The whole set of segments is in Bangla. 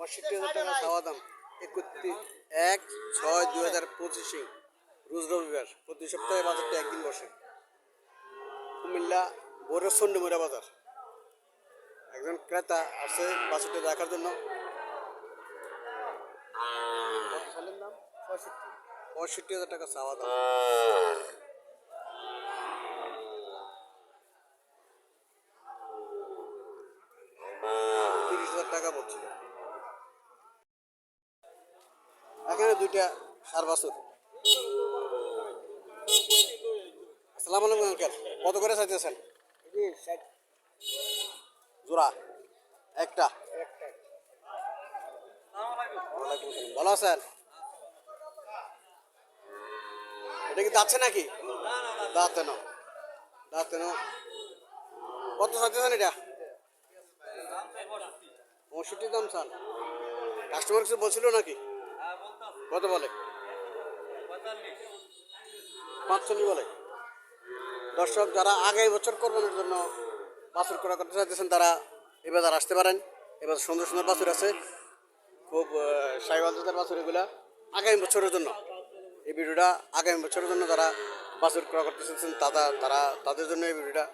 পঁয়ষট্টি হাজার টাকা চাওয়া দাম একত্রিশ এক ছয় দুই হাজার পঁচিশে। রোজ রবিবার প্রতি সপ্তাহে বাজারটা একদিন বসে। কুমিল্লা বড় সন্ডমুরা বাজার। একজন ক্রেতা আসে বাছুরটা দেখার জন্য। পঁয়ষট্টি। পঁয়ষট্টি হাজার টাকা চাওয়া দাম। বাছুর। আসসালামু আলাইকুম আঙ্কেল। কত করে চাইতেছেন? জোড়া। একটা। ভালো আছেন? এটা কি যাচ্ছে নাকি? কত চাইতেছেন এটা? পঁয়ষট্টি দাম চান। কাস্টমার কিছু বলছিল নাকি? কত বলে? পাঁচচল্লিশ বলে। দর্শক, যারা আগামী বছর কোরবানির জন্য বাছুর করা করতে চাইতেছেন, তারা এবার আসতে পারেন, এবার সুন্দর সুন্দর বাছুর আছে। খুব সাইবাল জাতের বাছুর এগুলা আগামী বছরের জন্য। এই ভিডিওটা আগামী বছরের জন্য যারা বাছুর ক্রয় করতে চাইছেন তারা তারা, তাদের জন্য এই ভিডিওটা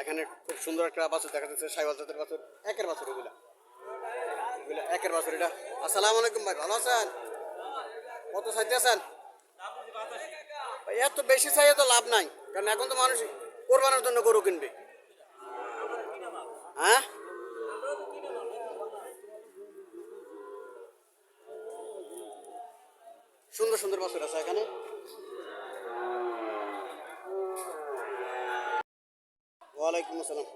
এখানে খুব সুন্দর একটা বাছুর দেখা যাচ্ছে, সাইবাল জাতের বাছুর, একের বাছুর এগুলা। এগুলা একের বাছুর এটা। আসসালামু আলাইকুম ভাই, ভালো আছেন? কত চাইতে আছেন ভাই, এত বেশি চাইয়ে তো লাভ নাই। কারণ এখন তো মানুষ কোরবানোর জন্য গরু কিনবে। হ্যাঁ? সুন্দর সুন্দর বছর আছে এখানে। ওয়ালাইকুম আসসালাম।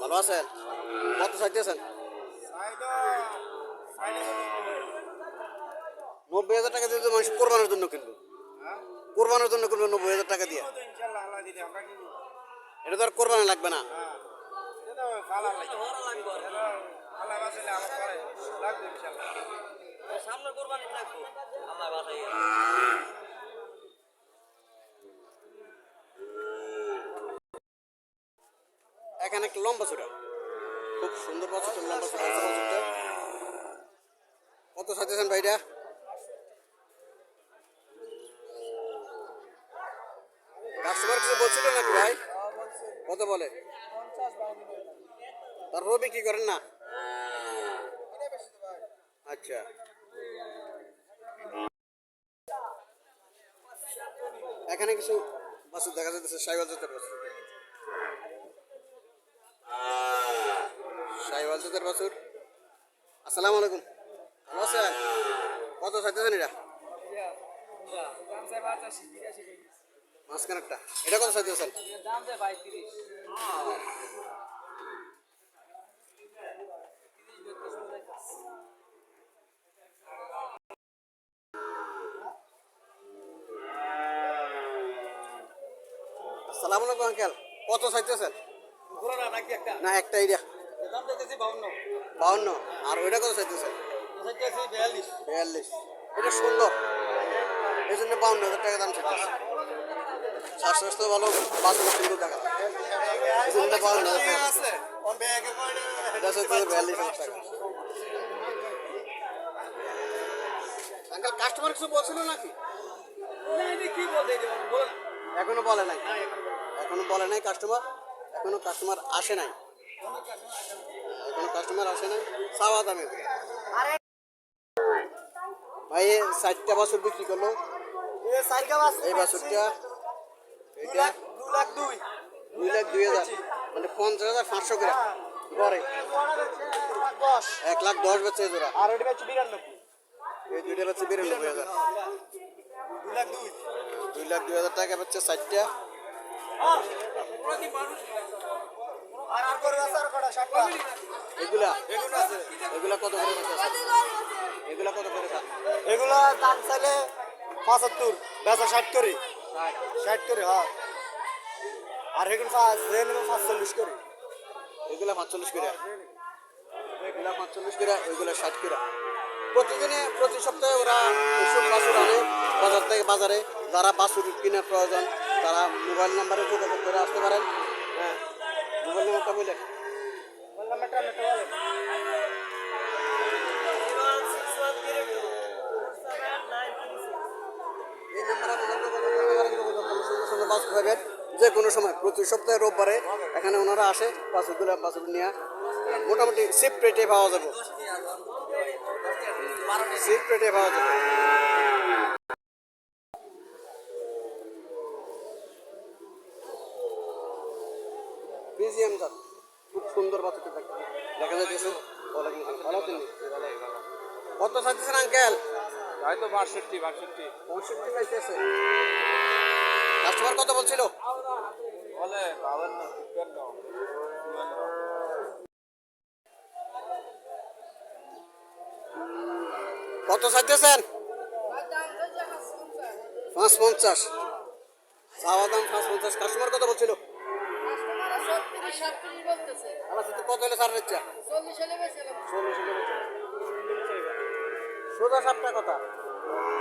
ভালো আছেন? কত চাইতেছেন? নব্বই হাজার টাকা দিয়ে তো মানুষ কোরবানোর জন্য কিনবে। কোরবানোর জন্য কিনবে নব্বই হাজার টাকা দিয়ে। এটা তো আর কোরবানি লাগবে না। সামনে কোরবানি থাকব আল্লাহ বাসাই এখানে একটা লম্বা ছোটা। খুব সুন্দর বাছুরটা লম্বা কত চাইতেছেন ভাইটা কাস্টমার কিছু বলছিল নাকি ভাই কত বলে? তারপর বিক্রি করেন না? আচ্ছা। এখানে কিছু বাছুর দেখা যাচ্ছে সাইবাল জাতের বাছুর সাইবাল জাতের বাছুর আসসালামু আলাইকুম। ভালো আছেন? কত চাইতেছেন এটা? মাঝখানে একটা এটা কত তিরিশ আসসালামু আলাইকুম আঙ্কেল। কত চাইতেছেন না একটা এরিয়া বাউন্ন। আর ওইটা কত চাইতেছেন বিয়াল্লিশ। বিয়াল্লিশ। এটা সুন্দর এই জন্য বাউন্ন হাজার টাকা দাম চাইতেছে স্বাস্থ্য ভালো এই জন্য বাউন্ন টাকা এটা চাইতেছে বিয়াল্লিশ হাজার টাকা। আঙ্কেল কাস্টমার কিছু বলছিল নাকি? কি বলতে বলেন এখনও বলে নাই। এখনও বলে নাই কাস্টমার এখনও কাস্টমার আসে নাই। এখনও কাস্টমার আসে নাই। চাওয়া দামে ভাই। চারটা বছর বিক্রি করল। এই বছরটা এটা দুই লাখ দুই। হাজার। মানে পঞ্চাশ হাজার পাঁচশো করে। পরে। দশ। এক লাখ দশ বেচে জোড়া। আর ওটা হচ্ছে বিরানব্বই। এই দুইটা বেচে বিরানব্বই হাজার। লাখ দুই। দুই লাখ দুই হাজার টাকা বেচছে চারটা আর আর করে আছে আর কটা? ষাট টাকা এগুলা এগুলো কত করে এগুলা কত করে এগুলো দাম চাইলে পঁচাত্তর বেচা ষাট করে। ষাট করে হ্যাঁ। আর এগুলো পাঁচচল্লিশ করে। এগুলা পাঁচচল্লিশ করে। এগুলা পাঁচচল্লিশ করে ওইগুলা ষাট করে। প্রতিদিনে প্রতি সপ্তাহে ওরা এসব বাছুর আনে বাজার থেকে বাজারে। যারা বাছুর কেনার প্রয়োজন তারা মোবাইল নাম্বারে যোগাযোগ করে আসতে পারেন। হ্যাঁ মোবাইল নাম্বারটা বললেন। বললাম এটা কোনো সময় প্রতি সপ্তাহে রোববারে এখানে ওনারা আসে বাছুরগুলো বাছুর নিয়ে মোটামুটি সিপ রেটে পাওয়া যাবে। সিপ রেটে পাওয়া যাবে। বিজিএম জাত খুব সুন্দর দেখা ভালো আছেন কত চাইতেছেন আঙ্কেল হয়তো বাষট্টি বাষট্টি। পঁয়ষট্টি কাস্টমার কত বলছিল? কত চাইতেছেন? পাঁচ পঞ্চাশ চাওয়া দাম পাঁচ পঞ্চাশ কাস্টমার কত বলছিল? সাথে কত হলে সার নিচ্ছে। সোজা সাপটা কথা।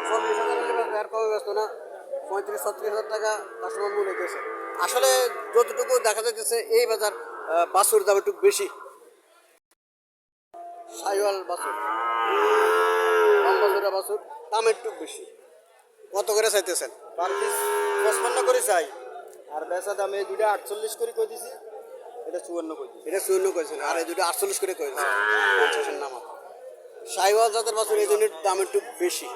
চল্লিশ হাজার আর কমে ব্যস্ত না? পঁয়ত্রিশ, ছত্রিশ হাজার টাকা কাস্টমার আসলে যতটুকু দেখা যাচ্ছে এই বাজার বাছুর দাম একটু বেশি। সাইওয়াল দাম একটু বেশি। কত করে চাইতেছেন? পার পিস পঁচপান্ন করে চাই। আর বেচা দাম এই দুটা আটচল্লিশ করে কই দিছি? এটা চুয়ান্ন কই দিছি। এটা চূর্ণ করেছেন আর এই দুটো আটচল্লিশ করে করেছেন পঞ্চাশের নামা। সাইওয়াল জাতের বাছুর এই জন্য দাম একটু বেশি।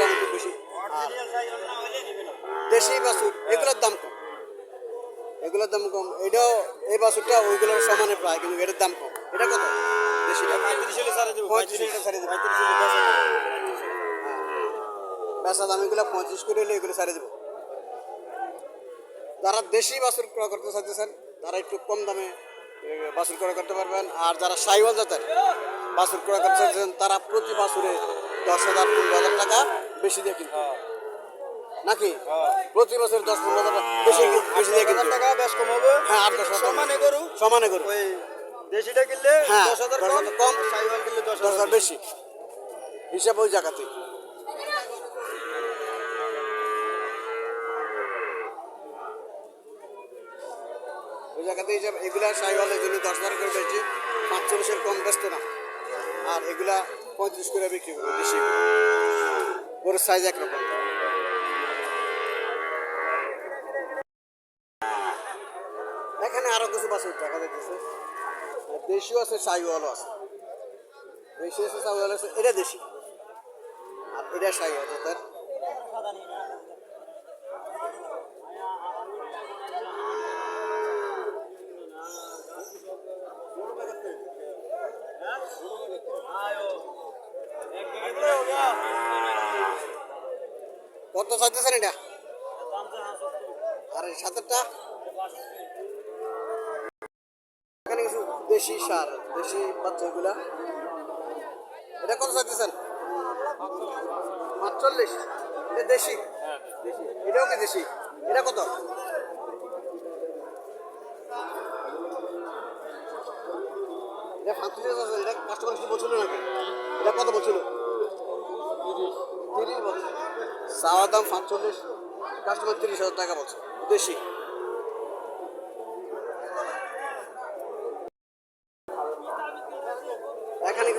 দাম একটু বেশি। আর দেশি বাছুর এগুলোর দাম কম। এগুলোর দাম কম। এটাও এই বাছুরটা ওইগুলোর সমানে প্রায় কিন্তু এটার দাম কম। এটা কত? দেশিটা? পঁয়ত্রিশ হলে ছাড়ে দেবো পঁয়ত্রিশ হলে ছাড়ে দেবো। পঁয়ত্রিশ হলে বেচা দাম। এগুলো পঁয়ত্রিশ করে হলে এগুলো ছাড়ে দেবো। যারা দেশি বাছুর ক্রয় করতে চাইতেছেন তারা একটু কম দামে বাছুর ক্রয় করতে পারবেন। আর যারা সাইওয়াল জাতের বাছুর ক্রয় করতে চাইতেছেন তারা প্রতি বাছুরে দশ হাজার পনেরো হাজার টাকা বেশি দিয়ে কিনতে। নাকি? প্রতি বছর দশ পনেরো হাজার বেশি বেশি দিয়ে কিনতে টাকা বেশ কম হবে। হ্যাঁ আট দশ সমানে গরু। সমানে করুন ওই দেশিটা কিনলে হ্যাঁ, দশ হাজার কম। সাইওয়াল কিনলে দশ হাজার বেশি। হিসাব ওই জায়গাতে ওই জায়গাতে হিসাব। এগুলা সাইওয়াল এই জন্য দশ হাজার করে বেশি। পাঁচচল্লিশের কম ব্যস্ত না। আর এগুলা পঁয়ত্রিশ করে বিক্রি করবে বেশি। গরুর সাইজ একরকম এখানে আরও কিছু বাছুর দেখা যাচ্ছে দেশিও আছে, সাইওয়ালও আছে। দেশি আছে সাইওয়াল আছে, এটা দেশি। আর এটা সাইওয়াল তার কত চাইতেছেন এটা? আর সাতেরটা কিছু দেশি সার, দেশি বাচ্চা এগুলা এটা কত চাইতেছেন? পাঁচচল্লিশ এটা দেশি? এটাও কি দেশি? এটা কত? কাস্টমার কি বলছিল নাকি? এটা কত বলছিল? তিরিশ দাম পাঁচচল্লিশ কাস্টমার তিরিশ হাজার টাকা বলছে। দেশি এখানে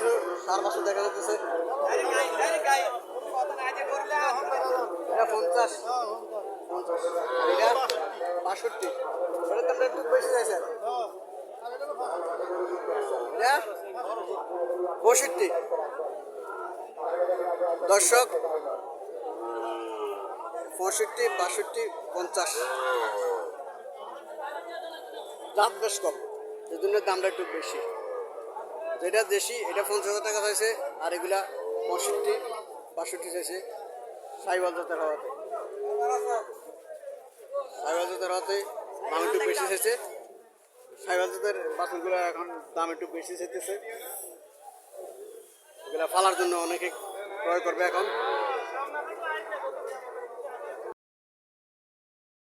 সার বাসন দেখা যাচ্ছে এটা পঞ্চাশ। পঞ্চাশ। এটা বাষট্টি। এটা তো আমরা একটু বেশি চাইছে এটা পঁয়ষট্টি দর্শক পঁয়ষট্টি বাষট্টি পঞ্চাশ। দাম বেশ কম। এই জন্য দামটা একটু বেশি। যেটা দেশি, এটা পঞ্চাশ হাজার টাকা চাইছে, আর এগুলা পঁয়ষট্টি, বাষট্টি চাইছে সাইবাল জাতের হওয়াতে। সাইবাল জাতের হওয়াতে দাম একটু বেশি চাইছে। সাইবাল জাতের বাসনগুলো এখন দাম একটু বেশি চাইতেছে। এগুলা ফালার জন্য অনেকে ক্রয় করবে এখন।